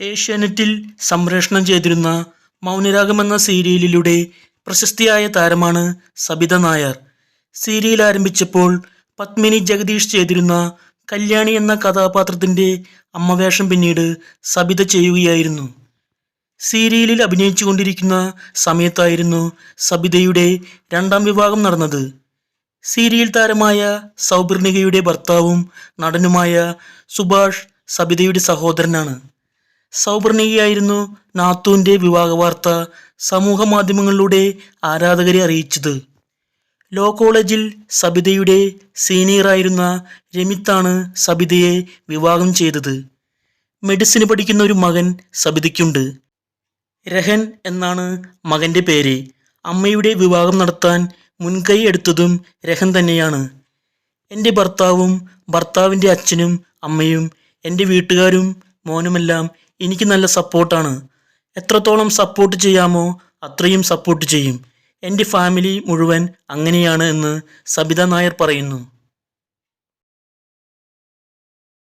ഏഷ്യാനെറ്റിൽ സംപ്രേഷണം ചെയ്തിരുന്ന മൗനരാഗം എന്ന സീരിയലിലൂടെ പ്രശസ്തിയായ താരമാണ് സബിത നായർ. സീരിയൽ ആരംഭിച്ചപ്പോൾ പത്മിനി ജഗദീഷ് ചെയ്തിരുന്ന കല്യാണി എന്ന കഥാപാത്രത്തിന്റെ അമ്മവേഷം പിന്നീട് സബിത ചെയ്യുകയായിരുന്നു. സീരിയലിൽ അഭിനയിച്ചു കൊണ്ടിരിക്കുന്ന സമയത്തായിരുന്നു സബിതയുടെ രണ്ടാം വിവാഹം നടന്നത്. സീരിയൽ താരമായ സൗപർണികയുടെ ഭർത്താവും നടനുമായ സുഭാഷ് സബിതയുടെ സഹോദരനാണ്. സൗപർണികയായിരുന്നു നാത്തൂന്റെ വിവാഹ വാർത്ത സമൂഹ മാധ്യമങ്ങളിലൂടെ ആരാധകരെ അറിയിച്ചത്. ലോ കോളേജിൽ സബിതയുടെ സീനിയറായിരുന്ന രമിത്താണ് സബിതയെ വിവാഹം ചെയ്തത്. മെഡിസിന് പഠിക്കുന്ന ഒരു മകൻ സബിതയ്ക്കുണ്ട്. രഹൻ എന്നാണ് മകന്റെ പേര്. അമ്മയുടെ വിവാഹം നടത്താൻ മുൻകൈ എടുത്തതും രഹൻ തന്നെയാണ്. എന്റെ ഭർത്താവും ഭർത്താവിന്റെ അച്ഛനും അമ്മയും എന്റെ വീട്ടുകാരും മോനുമെല്ലാം എനിക്ക് നല്ല സപ്പോർട്ടാണ്. എത്രത്തോളം സപ്പോർട്ട് ചെയ്യാമോ അത്രയും സപ്പോർട്ട് ചെയ്യും. എന്റെ ഫാമിലി മുഴുവൻ അങ്ങനെയാണ് എന്ന് സബിത നായർ പറയുന്നു.